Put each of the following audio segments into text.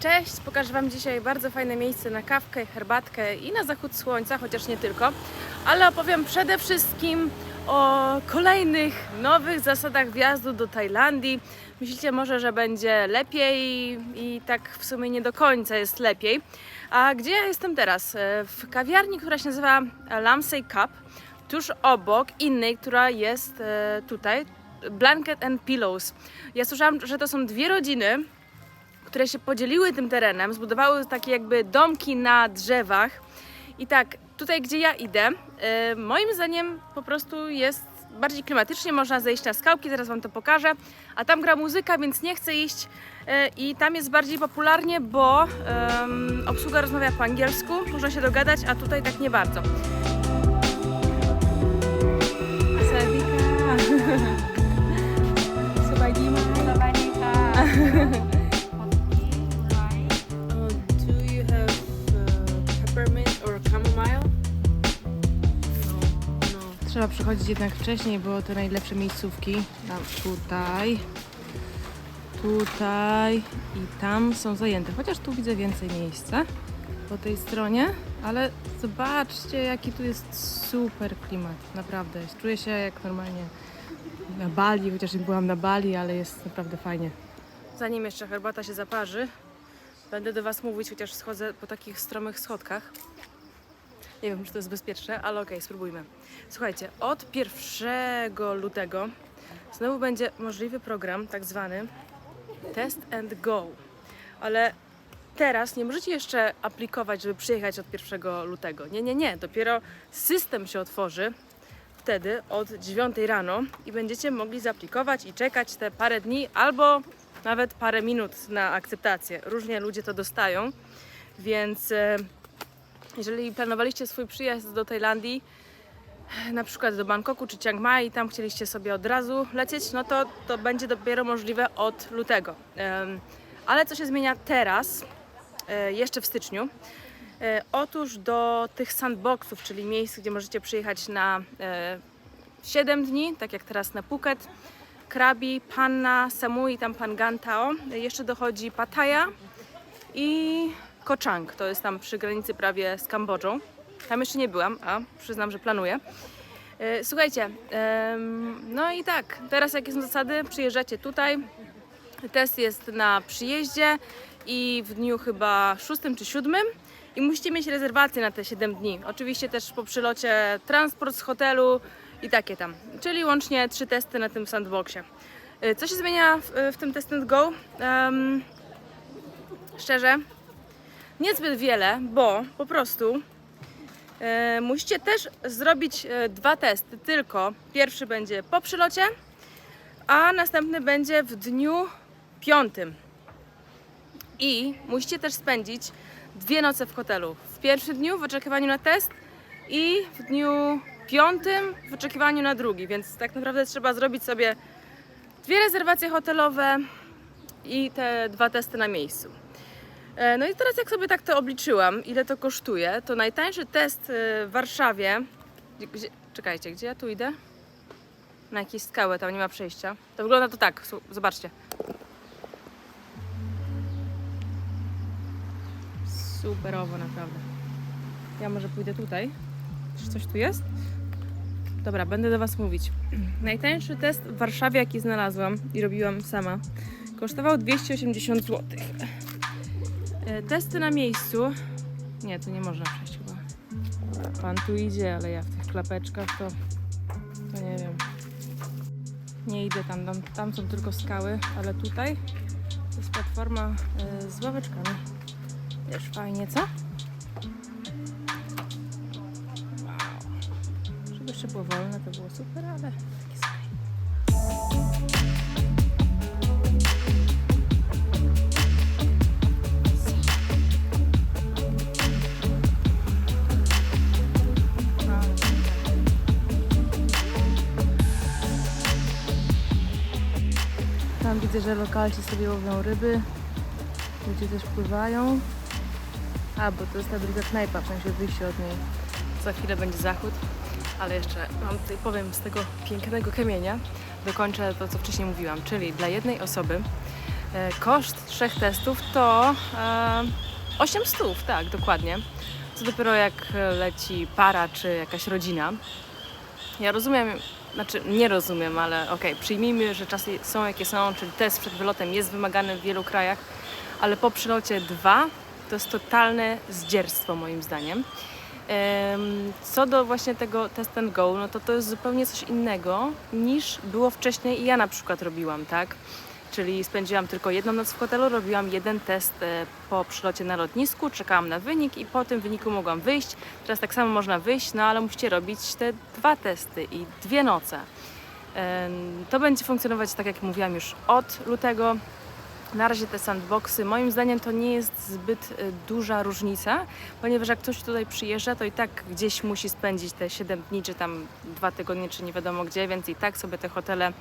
Cześć, pokażę Wam dzisiaj bardzo fajne miejsce na kawkę, herbatkę i na zachód słońca, chociaż nie tylko, ale opowiem przede wszystkim o kolejnych nowych zasadach wjazdu do Tajlandii. Myślicie może, że będzie lepiej i tak w sumie nie do końca jest lepiej. A gdzie ja jestem teraz? E, W kawiarni, która się nazywa Lamsey Cup, tuż obok innej, która jest e, tutaj, Blanket and Pillows. Ja słyszałam, że to są dwie rodziny, które się podzieliły tym terenem, zbudowały takie jakby domki na drzewach. I tak, tutaj gdzie ja idę, e, moim zdaniem po prostu jest bardziej klimatycznie, można zejść na skałki, zaraz Wam to pokażę. A tam gra muzyka, więc nie chcę iść e, i tam jest bardziej popularnie, bo em, obsługa rozmawia po angielsku, można się dogadać, a tutaj tak nie bardzo. Sawika. Subagima. ส Trzeba przychodzić jednak wcześniej, bo te najlepsze miejscówki tam, tutaj, tutaj i tam są zajęte. Chociaż tu widzę więcej miejsca po tej stronie, ale zobaczcie jaki tu jest super klimat, naprawdę. Czuję się jak normalnie na Bali, chociaż nie byłam na Bali, ale jest naprawdę fajnie. Zanim jeszcze herbata się zaparzy, będę do Was mówić, chociaż schodzę po takich stromych schodkach. Nie wiem, czy to jest bezpieczne, ale okej, spróbujmy. Słuchajcie, od 1 lutego znowu będzie możliwy program, tak zwany Test and Go. Ale teraz nie możecie jeszcze aplikować, żeby przyjechać od 1 lutego. Nie, nie, nie. Dopiero system się otworzy wtedy od 9 rano i będziecie mogli zaaplikować i czekać te parę dni albo nawet parę minut na akceptację. Różnie ludzie to dostają, więc e, jeżeli planowaliście swój przyjazd do Tajlandii, na przykład do Bangkoku czy Chiang Mai i tam chcieliście sobie od razu lecieć, no to to będzie dopiero możliwe od lutego. Ale co się zmienia teraz, e, jeszcze w styczniu? E, Otóż do tych sandboxów, czyli miejsc, gdzie możecie przyjechać na e, 7 dni, tak jak teraz na Phuket, Krabi, Panna, Samui, tam Pangantao, e, jeszcze dochodzi Pattaya i Koh Chang, to jest tam przy granicy prawie z Kambodżą. Tam jeszcze nie byłam, a przyznam, że planuję. E, Słuchajcie, no i tak, teraz jakie są zasady? Przyjeżdżacie tutaj, test jest na przyjeździe i w dniu chyba 6 czy 7 i musicie mieć rezerwację na te 7 dni. Oczywiście też po przylocie transport z hotelu i takie tam. Czyli łącznie trzy testy na tym sandboxie. Y, Co się zmienia w, w tym Test Go? Em, szczerze, niezbyt wiele, bo po prostu e, musicie też zrobić e, dwa testy. Tylko pierwszy będzie po przylocie, a następny będzie w dniu piątym. I musicie też spędzić dwie noce w hotelu. W pierwszym dniu w oczekiwaniu na test i w dniu piątym w oczekiwaniu na drugi, więc tak naprawdę trzeba zrobić sobie dwie rezerwacje hotelowe i te dwa testy na miejscu. E, No i teraz jak sobie tak to obliczyłam, ile to kosztuje, to najtańszy test e, w Warszawie, gdzie, czekajcie, gdzie ja tu idę? Na jakieś skałę, tam nie ma przejścia. To wygląda to tak, zobaczcie. Superowo naprawdę. Ja może pójdę tutaj. Czy coś tu jest? Dobra, będę do Was mówić. Najtańszy test w Warszawie, jaki znalazłam i robiłam sama, kosztował 280 zł. E, Testy na miejscu. Nie, tu nie można przejść chyba. Pan tu idzie, ale ja w tych klapeczkach to, to nie wiem. Nie idę tam, tam, tam są tylko skały, ale tutaj jest platforma e, z ławeczkami. Też fajnie, co? Wow. Żeby jeszcze było wolne, to było super, ale takie sobie. Tam widzę, że lokalci sobie łowią ryby. Ludzie też pływają. A, bo to jest ta druga knajpa, w sensie wyjście od niej. Za chwilę będzie zachód, ale jeszcze mam tutaj powiem z tego pięknego kamienia. Dokończę to, co wcześniej mówiłam, czyli dla jednej osoby E, Koszt trzech testów to e, 8 stów, tak, dokładnie. Co dopiero jak leci para czy jakaś rodzina. Ja rozumiem, znaczy nie rozumiem, ale okej, przyjmijmy, że czasy są jakie są, czyli test przed wylotem jest wymagany w wielu krajach, ale po przylocie dwa to jest totalne zdzierstwo moim zdaniem. Em, Co do właśnie tego test and go, no to to jest zupełnie coś innego niż było wcześniej i ja na przykład robiłam, tak? Czyli spędziłam tylko jedną noc w hotelu, robiłam jeden test e, po przylocie na lotnisku, czekałam na wynik i po tym wyniku mogłam wyjść. Teraz tak samo można wyjść, no ale musicie robić te dwa testy i dwie noce. To będzie funkcjonować tak jak mówiłam już od lutego. Na razie te sandboxy, moim zdaniem to nie jest zbyt e, duża różnica, ponieważ jak ktoś tutaj przyjeżdża, to i tak gdzieś musi spędzić te 7 dni, czy tam 2 tygodnie, czy nie wiadomo gdzie, więc i tak sobie te hotele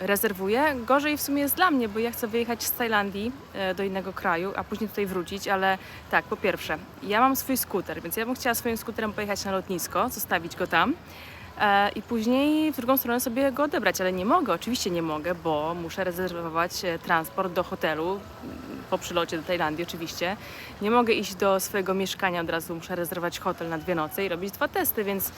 rezerwuję. Gorzej w sumie jest dla mnie, bo ja chcę wyjechać z Tajlandii e, do innego kraju, a później tutaj wrócić, ale tak, po pierwsze, ja mam swój skuter, więc ja bym chciała swoim skuterem pojechać na lotnisko, zostawić go tam e, i później w drugą stronę sobie go odebrać, ale nie mogę, oczywiście nie mogę, bo muszę rezerwować e, transport do hotelu m, po przylocie do Tajlandii oczywiście. Nie mogę iść do swojego mieszkania od razu, muszę rezerwować hotel na dwie noce i robić dwa testy, więc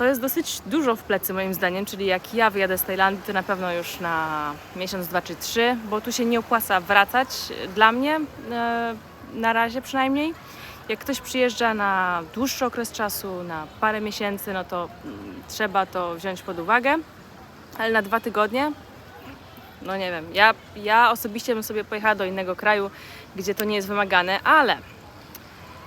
to jest dosyć dużo w plecy moim zdaniem, czyli jak ja wyjadę z Tajlandii, to na pewno już na miesiąc, dwa czy trzy, bo tu się nie opłaca wracać. Dla mnie, e, na razie przynajmniej. Jak ktoś przyjeżdża na dłuższy okres czasu, na parę miesięcy, no to mm, trzeba to wziąć pod uwagę, ale na dwa tygodnie, no nie wiem, ja, ja osobiście bym sobie pojechała do innego kraju, gdzie to nie jest wymagane, ale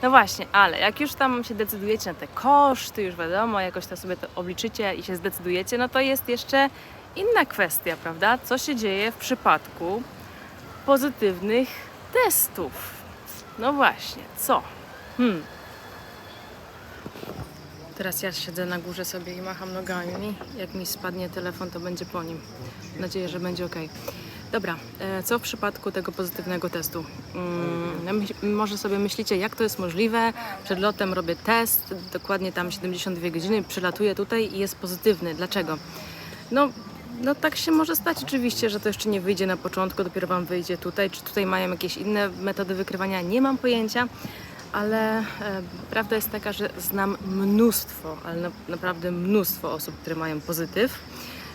no właśnie, ale jak już tam się decydujecie na te koszty, już wiadomo, jakoś to sobie to obliczycie i się zdecydujecie, no to jest jeszcze inna kwestia, prawda? Co się dzieje w przypadku pozytywnych testów? No właśnie, co? Hmm. Teraz ja siedzę na górze sobie i macham nogami. Jak mi spadnie telefon, to będzie po nim. Mam nadzieję, że będzie ok. Dobra, e, co w przypadku tego pozytywnego testu? Mm, no może sobie myślicie, jak to jest możliwe? Przed lotem robię test, dokładnie tam 72 godziny, przylatuję tutaj i jest pozytywny. Dlaczego? No, no tak się może stać oczywiście, że to jeszcze nie wyjdzie na początku, dopiero Wam wyjdzie tutaj. Czy tutaj mają jakieś inne metody wykrywania? Nie mam pojęcia, ale e, prawda jest taka, że znam mnóstwo, ale na, naprawdę mnóstwo osób, które mają pozytyw,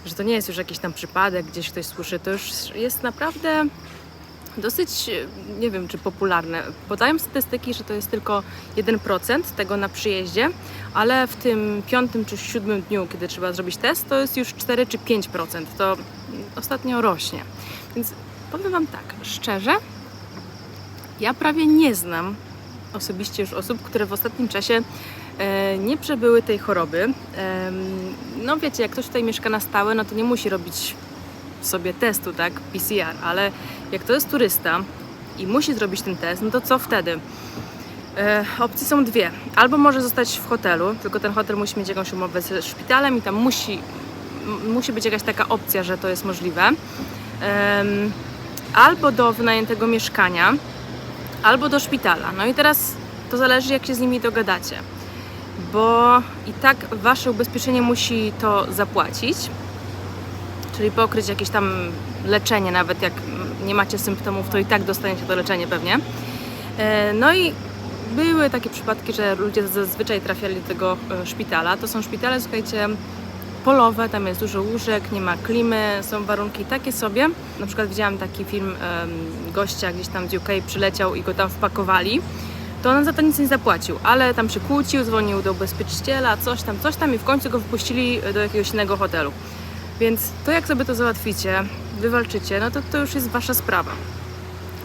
że to nie jest już jakiś tam przypadek, gdzieś ktoś słyszy, to już jest naprawdę dosyć, nie wiem czy popularne. Podają statystyki, że to jest tylko 1% tego na przyjeździe, ale w tym piątym czy siódmym dniu, kiedy trzeba zrobić test, to jest już 4 czy 5%. To ostatnio rośnie. Więc powiem Wam tak, szczerze, ja prawie nie znam osobiście już osób, które w ostatnim czasie nie przebyły tej choroby. Em, no wiecie, jak ktoś tutaj mieszka na stałe, no to nie musi robić sobie testu, tak, PCR, ale jak to jest turysta i musi zrobić ten test, no to co wtedy? E, opcje są dwie. Albo może zostać w hotelu, tylko ten hotel musi mieć jakąś umowę ze szpitalem i tam musi, musi być jakaś taka opcja, że to jest możliwe. Albo do wynajętego mieszkania, albo do szpitala. No i teraz to zależy, jak się z nimi dogadacie, bo i tak wasze ubezpieczenie musi to zapłacić, czyli pokryć jakieś tam leczenie, nawet jak nie macie symptomów, to i tak dostaniecie to leczenie pewnie. E, No i były takie przypadki, że ludzie zazwyczaj trafiali do tego e, szpitala. To są szpitale, słuchajcie, polowe, tam jest dużo łóżek, nie ma klimy, są warunki takie sobie. Na przykład widziałam taki film gościa gdzieś tam z UK przyleciał i go tam wpakowali. To on za to nic nie zapłacił, ale tam się kłócił, dzwonił do ubezpieczyciela, coś tam, coś tam i w końcu go wpuścili do jakiegoś innego hotelu. Więc to jak sobie to załatwicie, wywalczycie, no to to już jest wasza sprawa.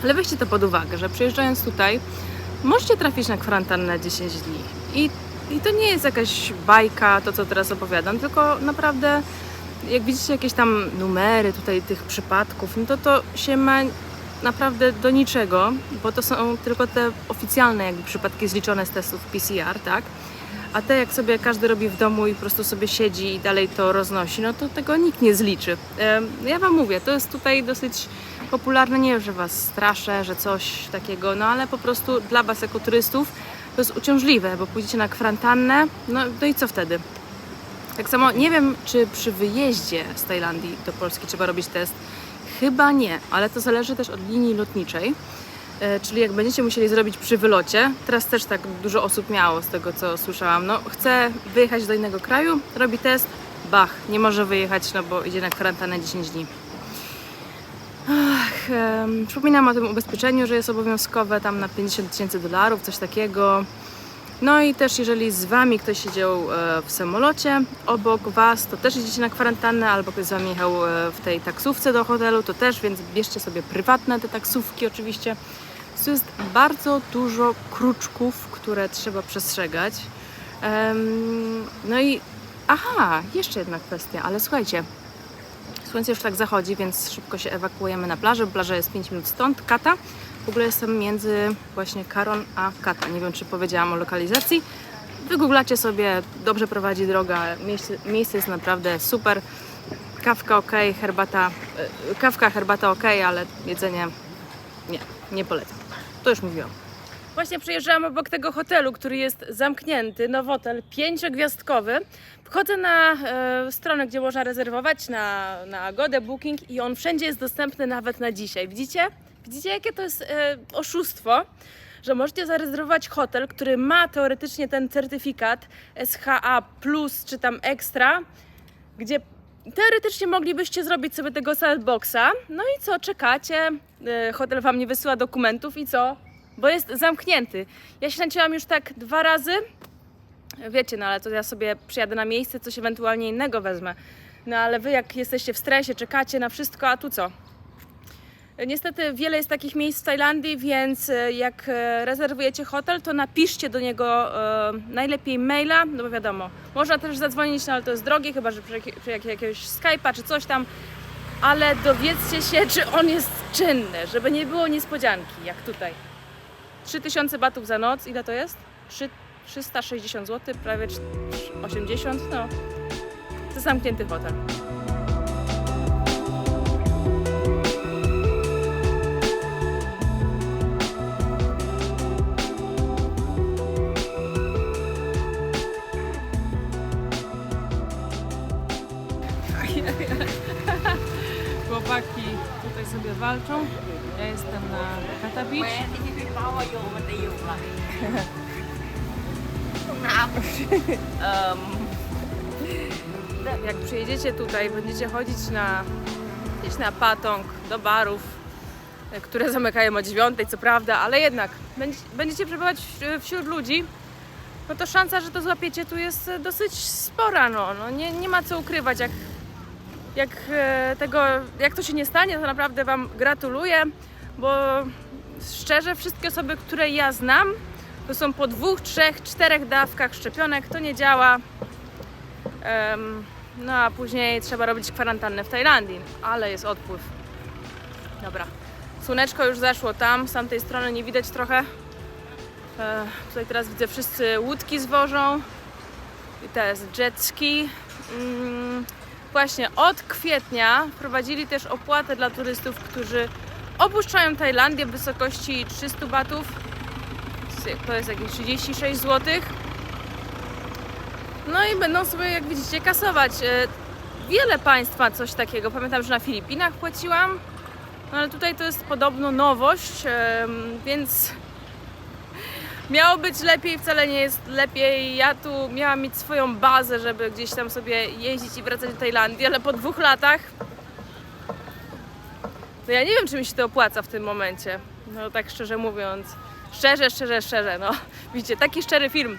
Ale weźcie to pod uwagę, że przyjeżdżając tutaj, możecie trafić na kwarantannę 10 dni. I, I to nie jest jakaś bajka, to co teraz opowiadam, tylko naprawdę, jak widzicie jakieś tam numery tutaj tych przypadków, no to to się ma naprawdę do niczego, bo to są tylko te oficjalne jakby przypadki zliczone z testów PCR, tak? A te jak sobie każdy robi w domu i po prostu sobie siedzi i dalej to roznosi, no to tego nikt nie zliczy. Em, Ja Wam mówię, to jest tutaj dosyć popularne, nie że Was straszę, że coś takiego, no ale po prostu dla Was jako turystów to jest uciążliwe, bo pójdziecie na kwarantannę, no, no i co wtedy? Tak samo nie wiem, czy przy wyjeździe z Tajlandii do Polski trzeba robić test. Chyba nie, ale to zależy też od linii lotniczej. E, Czyli jak będziecie musieli zrobić przy wylocie, teraz też tak dużo osób miało z tego co słyszałam, no chce wyjechać do innego kraju, robi test, bach, nie może wyjechać, no bo idzie na kwarantannę 10 dni. Ach, em, przypominam o tym ubezpieczeniu, że jest obowiązkowe tam na 50 tysięcy dolarów, coś takiego. No i też jeżeli z Wami ktoś siedział e, w samolocie obok Was, to też idziecie na kwarantannę, albo ktoś z Wami jechał e, w tej taksówce do hotelu, to też, więc bierzcie sobie prywatne te taksówki oczywiście. Tu jest bardzo dużo kruczków, które trzeba przestrzegać. No i aha, jeszcze jedna kwestia, ale słuchajcie, Słońce już tak zachodzi, więc szybko się ewakuujemy na plażę. Plaża jest 5 minut stąd, Kata. W ogóle jestem między właśnie Karon a Kata. Nie wiem, czy powiedziałam o lokalizacji. Wygooglacie sobie, dobrze prowadzi droga. Miejsce, miejsce jest naprawdę super. Kawka ok, herbata, e, kawka, herbata ok, ale jedzenie nie, nie polecam. To już mówiłam. Właśnie przejeżdżałam obok tego hotelu, który jest zamknięty, nowotel pięciogwiazdkowy. Wchodzę na e, stronę, gdzie można rezerwować na, na Agodę Booking i on wszędzie jest dostępny nawet na dzisiaj. Widzicie? Widzicie, jakie to jest e, oszustwo? Że możecie zarezerwować hotel, który ma teoretycznie ten certyfikat SHA Plus czy tam Extra, gdzie teoretycznie moglibyście zrobić sobie tego saltboxa. No i co, czekacie, e, hotel wam nie wysyła dokumentów i co? Bo jest zamknięty. Ja się nacięłam już tak dwa razy. Wiecie, no ale to ja sobie przyjadę na miejsce, coś ewentualnie innego wezmę. No ale wy jak jesteście w stresie, czekacie na wszystko, a tu co? Niestety wiele jest takich miejsc w Tajlandii, więc e, jak e, rezerwujecie hotel, to napiszcie do niego e, najlepiej maila, no bo wiadomo, można też zadzwonić, no ale to jest drogie, chyba że przy, jakie- przy jak- jakiegoś Skype'a czy coś tam, ale dowiedzcie się, czy on jest czynny, żeby nie było niespodzianki, jak tutaj. 3000 batów za noc, ile to jest? Trzy- 360 zł, prawie 80, no. To zamknięty hotel. walczą. Ja jestem na Kata Beach. um, jak przyjedziecie tutaj, będziecie chodzić na, gdzieś na patong, do barów, e, które zamykają o dziewiątej, co prawda, ale jednak będziecie przebywać wśród ludzi, no to szansa, że to złapiecie tu jest dosyć spora. No. No nie, nie ma co ukrywać, jak jak e, tego, jak to się nie stanie, to naprawdę Wam gratuluję, bo szczerze wszystkie osoby, które ja znam, to są po dwóch, trzech, czterech dawkach szczepionek, to nie działa. No a później trzeba robić kwarantannę w Tajlandii, ale jest odpływ. Dobra. Słoneczko już zeszło tam, z tamtej strony nie widać trochę. E, tutaj teraz widzę wszyscy łódki zwożą. I jest jet ski. Właśnie od kwietnia wprowadzili też opłatę dla turystów, którzy opuszczają Tajlandię w wysokości 300 batów to jest jakieś 36 zł. No i będą sobie, jak widzicie, kasować. E, Wiele państwa coś takiego. Pamiętam, że na Filipinach płaciłam, no ale tutaj to jest podobno nowość, więc miało być lepiej, wcale nie jest lepiej. Ja tu miałam mieć swoją bazę, żeby gdzieś tam sobie jeździć i wracać do Tajlandii, ale po dwóch latach no ja nie wiem, czy mi się to opłaca w tym momencie. No tak szczerze mówiąc. Szczerze, szczerze, szczerze, no. Widzicie, taki szczery film.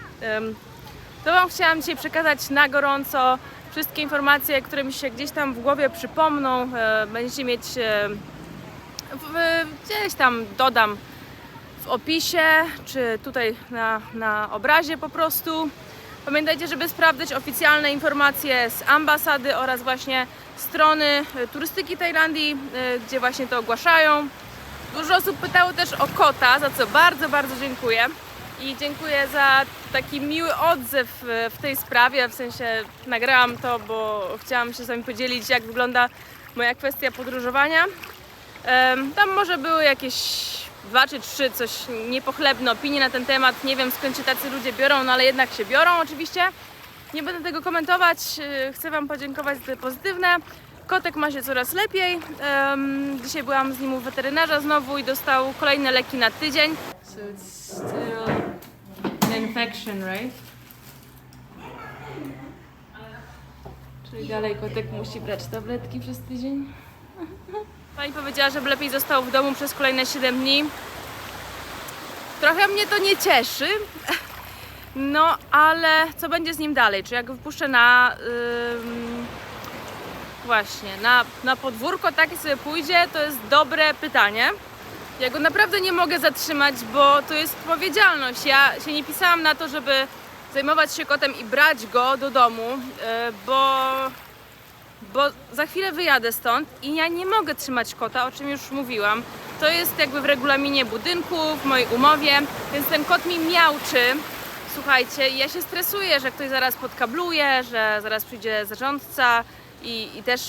To Wam chciałam dzisiaj przekazać na gorąco. Wszystkie informacje, które mi się gdzieś tam w głowie przypomną, e, będziecie mieć e, w, gdzieś tam dodam w opisie, czy tutaj na, na obrazie po prostu. Pamiętajcie, żeby sprawdzać oficjalne informacje z ambasady oraz właśnie strony e, turystyki Tajlandii, e, gdzie właśnie to ogłaszają. Dużo osób pytało też o kota, za co bardzo, bardzo dziękuję. I dziękuję za taki miły odzew e, w tej sprawie, w sensie nagrałam to, bo chciałam się z Wami podzielić, jak wygląda moja kwestia podróżowania. Tam może były jakieś dwa czy trzy coś niepochlebne opinie na ten temat. Nie wiem skąd się tacy ludzie biorą, no ale jednak się biorą oczywiście. Nie będę tego komentować. e, Chcę Wam podziękować za te pozytywne. Kotek ma się coraz lepiej. Em, dzisiaj byłam z nim u weterynarza znowu i dostał kolejne leki na tydzień. Still an infection, right? Czyli dalej kotek musi brać tabletki przez tydzień. Pani powiedziała, żeby lepiej został w domu przez kolejne 7 dni. Trochę mnie to nie cieszy. No, ale co będzie z nim dalej? Czy jak wypuszczę na. ym, właśnie, na, na podwórko takie sobie pójdzie, to jest dobre pytanie. Ja go naprawdę nie mogę zatrzymać, bo to jest odpowiedzialność. Ja się nie pisałam na to, żeby zajmować się kotem i brać go do domu, yy, bo bo za chwilę wyjadę stąd i ja nie mogę trzymać kota, o czym już mówiłam. To jest jakby w regulaminie budynku, w mojej umowie, więc ten kot mi miałczy. Słuchajcie, ja się stresuję, że ktoś zaraz podkabluje, że zaraz przyjdzie zarządca i, i też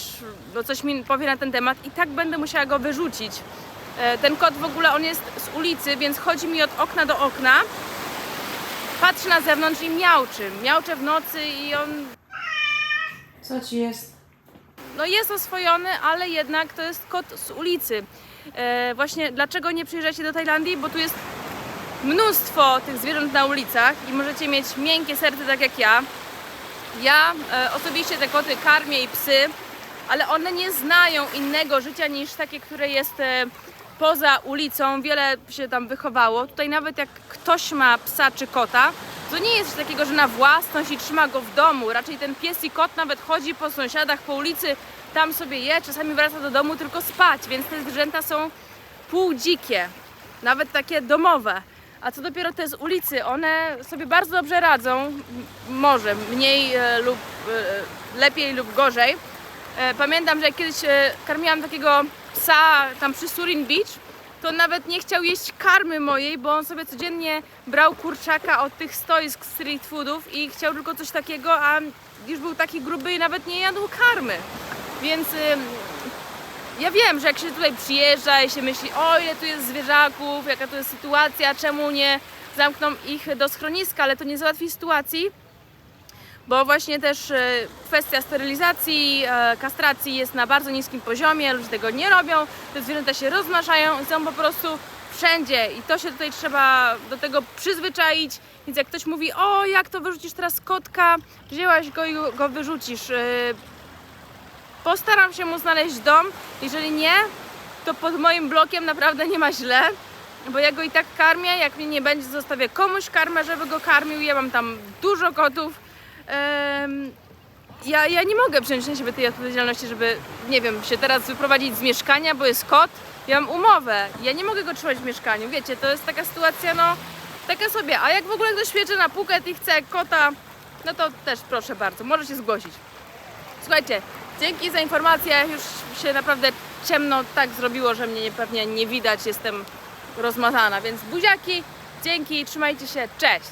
no, coś mi powie na ten temat i tak będę musiała go wyrzucić. E, Ten kot w ogóle, on jest z ulicy, więc chodzi mi od okna do okna, patrzy na zewnątrz i miałczy. Miałcze w nocy i on Co ci jest? No jest oswojony, ale jednak to jest kot z ulicy. E, właśnie dlaczego nie przyjeżdżacie do Tajlandii? Bo tu jest mnóstwo tych zwierząt na ulicach i możecie mieć miękkie serce tak jak ja. Ja e, osobiście te koty karmię i psy, ale one nie znają innego życia niż takie, które jest e, poza ulicą. Wiele się tam wychowało. Tutaj nawet jak ktoś ma psa czy kota, to nie jest coś takiego, że na własność i trzyma go w domu. Raczej ten pies i kot nawet chodzi po sąsiadach, po ulicy, tam sobie je, czasami wraca do domu tylko spać, więc te zwierzęta są półdzikie, nawet takie domowe. A co dopiero te z ulicy, one sobie bardzo dobrze radzą, może mniej e, lub e, lepiej lub gorzej. E, Pamiętam, że kiedyś e, karmiłam takiego psa tam przy Surin Beach, to nawet nie chciał jeść karmy mojej, bo on sobie codziennie brał kurczaka od tych stoisk street foodów i chciał tylko coś takiego, a już był taki gruby i nawet nie jadł karmy. Więc ja wiem, że jak się tutaj przyjeżdża i się myśli, o ile tu jest zwierzaków, jaka to jest sytuacja, czemu nie zamkną ich do schroniska, ale to nie załatwi sytuacji, bo właśnie też e, kwestia sterylizacji, e, kastracji jest na bardzo niskim poziomie, ludzie tego nie robią, te zwierzęta się rozmnażają i są po prostu wszędzie. I to się tutaj trzeba do tego przyzwyczaić, więc jak ktoś mówi, o jak to wyrzucisz teraz kotka, wzięłaś go i go wyrzucisz, e, postaram się mu znaleźć dom, jeżeli nie, to pod moim blokiem naprawdę nie ma źle, bo ja go i tak karmię, jak mnie nie będzie, zostawię komuś karmę, żeby go karmił, ja mam tam dużo kotów, ja, ja nie mogę wziąć na siebie tej odpowiedzialności, żeby, nie wiem, się teraz wyprowadzić z mieszkania, bo jest kot. Ja mam umowę, ja nie mogę go trzymać w mieszkaniu. Wiecie, to jest taka sytuacja, no, taka sobie. A jak w ogóle ktoś wjedzie na puket i chce kota, no to też proszę bardzo, może się zgłosić. Słuchajcie, dzięki za informację. Już się naprawdę ciemno tak zrobiło, że mnie nie- pewnie nie widać. Jestem rozmazana, więc buziaki, dzięki, trzymajcie się, cześć!